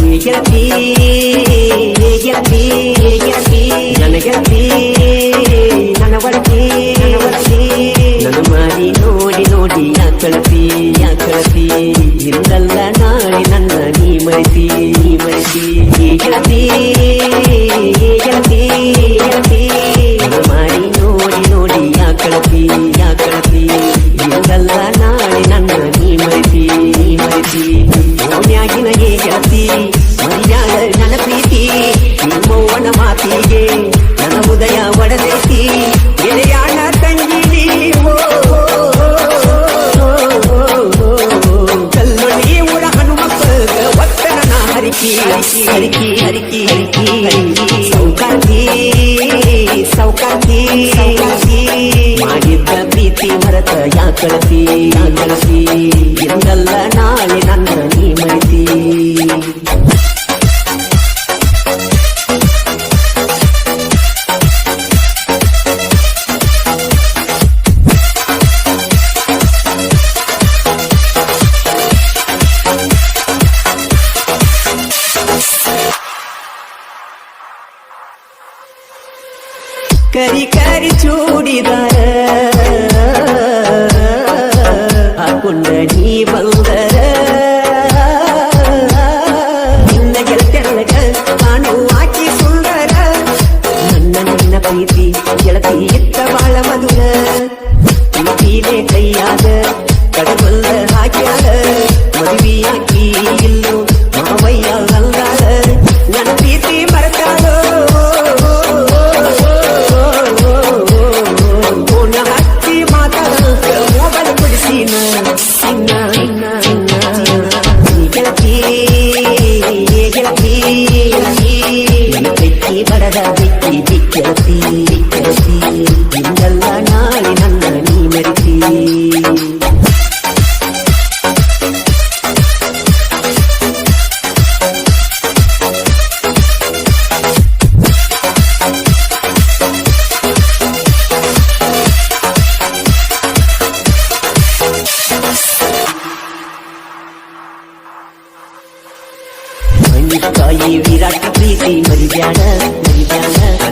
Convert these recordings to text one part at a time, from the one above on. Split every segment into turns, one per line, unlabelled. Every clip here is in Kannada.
ನನಗೆಪ್ಪಿ ಗೆಪ್ಪಿ ನನ್ನ ಒಡಗಿ ನನ್ನ ಮಾಡಿ ನೋಡಿ ನೋಡಿ ಯಾಕಳತಿ ಯಾಕಳತಿ ಇಂದಲ್ಲ ನಾಳೆ ನನ್ನ ನೀ ಮರೆತಿ ನೀ ಮರೆತಿ ಗೆಳತಿ ಮಾಡಿದ್ದ ಪ್ರೀತಿ ಮರತ ಯಾಕಳತಿ? ಯಾಕಳತಿ? കരി കരി ചൂടിതാര ആ കൊണ്ടടി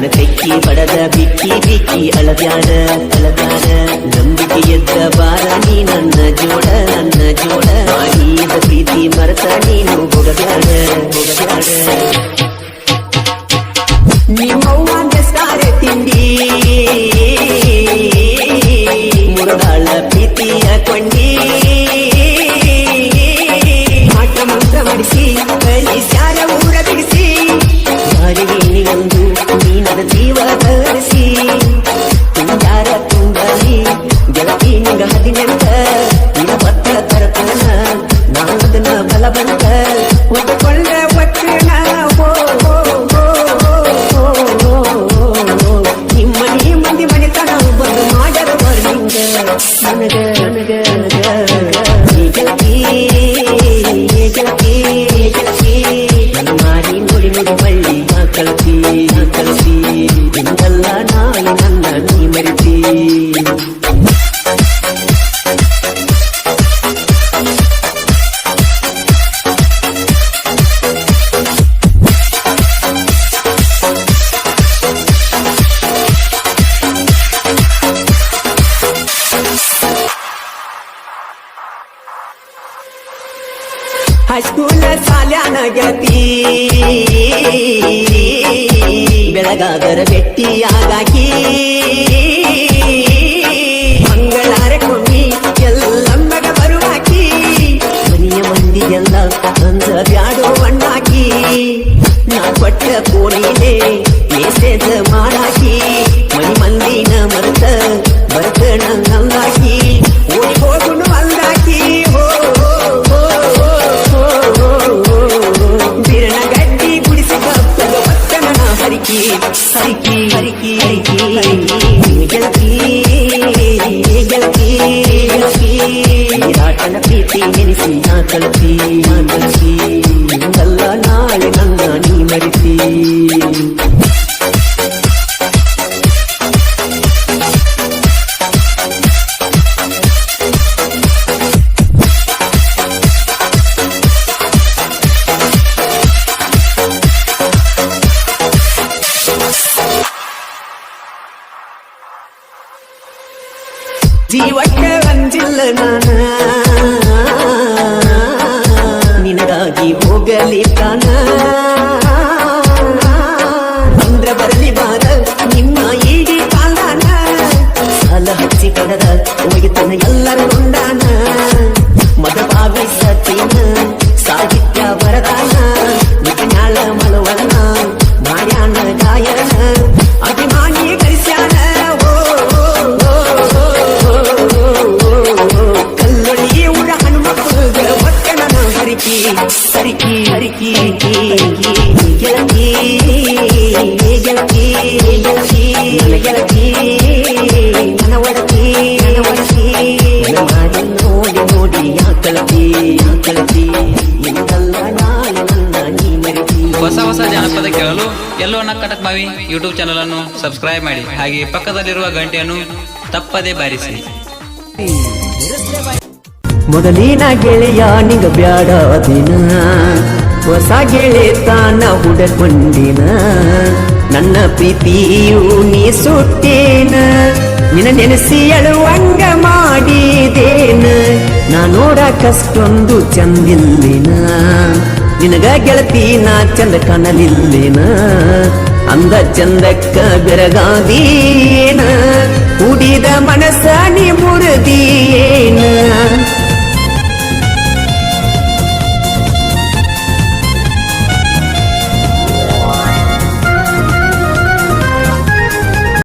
ನನ್ನ ತೆಕ್ಕಿ ಬಡದ ಬಿಕ್ಕಿ ಬಿಕ್ಕಿ ಅಳಬ್ಯಾಡ ಅಳಬ್ಯಾಡ ನಂಬಿಕೆ ಎದ್ದ ಬಾರ ನೀ ನನ್ನ ಜೋಡ ನನ್ನ ಜೋಡ. ಮಾಡಿದ ಪ್ರೀತಿ ಮರತ ನೀನು ಹೋಗಬ್ಯಾಡ ಹಸ್ಕೂಲ ಸಾಲ್ಯಾನ ಗತಿ ಬೆಳಗಾದರ ಬೆಟ್ಟಿಯಾದಾಕಿ ಮಂಗಳಾರ ಕೊಮ್ಮಿ ಎಲ್ಲಮ್ಮಗ ಬರುವಾಕಿ. ಮನೆಯ ಮಂದಿಗೆಲ್ಲ ಅಂದ ಬ್ಯಾಡೋ ಅಣ್ಣಾಕಿ ನಾ ಪಟ್ಟ ಕೋಣಿನೇ ಮೇಸೇದ ಮಾಡಾಕಿ. ನಾಕಳಿಸಿ ನಾಕಳಿಸಿ ಹಿಂಗಲ್ಲ ನಾಳೆ ನನ್ನ ನೀ ಮರಿಸಿ ಜೀವಕ್ಕೆ ಬಂದಿಲ್ಲ ನಾನ ಕಡದ ಒಗಿತನ ಎಲ್ಲರ ಕೊಂಡಾನ
ಹೊಸ ಹೊಸ ಜಾನಪದ ಕೇಳಲು ಎಲ್ಲೋ ಕಟಕ್ ಮಾವಿ ಯೂಟ್ಯೂಬ್ ಚಾನಲ್ ಅನ್ನು ಸಬ್ಸ್ಕ್ರೈಬ್ ಮಾಡಿ. ಹಾಗೆ ಪಕ್ಕದಲ್ಲಿರುವ ಗಂಟೆಯನ್ನು ತಪ್ಪದೇ ಬಾರಿಸಿ.
ಮೊದಲಿನ ಗೆಳೆಯ ನಿಂಗ ಬ್ಯಾಡ ದಿನ. ಹೊಸ ಗೆಳೆತನ ಹುಡಕೊಂಡಿನ. ನನ್ನ ಪ್ರೀತಿಯು ನೀ ಸುಟ್ಟೇನ. ನಿನ್ನ ನೆನೆಸಿ ಅಳುವಂಗ ಮಾಡಿದೇನ. ನಾ ನೋಡಕಷ್ಟೊಂದು ಚಂದಿಲ್ಲಿನ. ನಿನಗ ಗೆಳತಿ ನಾ ಚಂದ ಕಾಣಲಿಲ್ಲಿನ ಅಂದ ಚಂದಕ್ಕ ಬೆರಗಾದೀನ ಕೂಡಿದ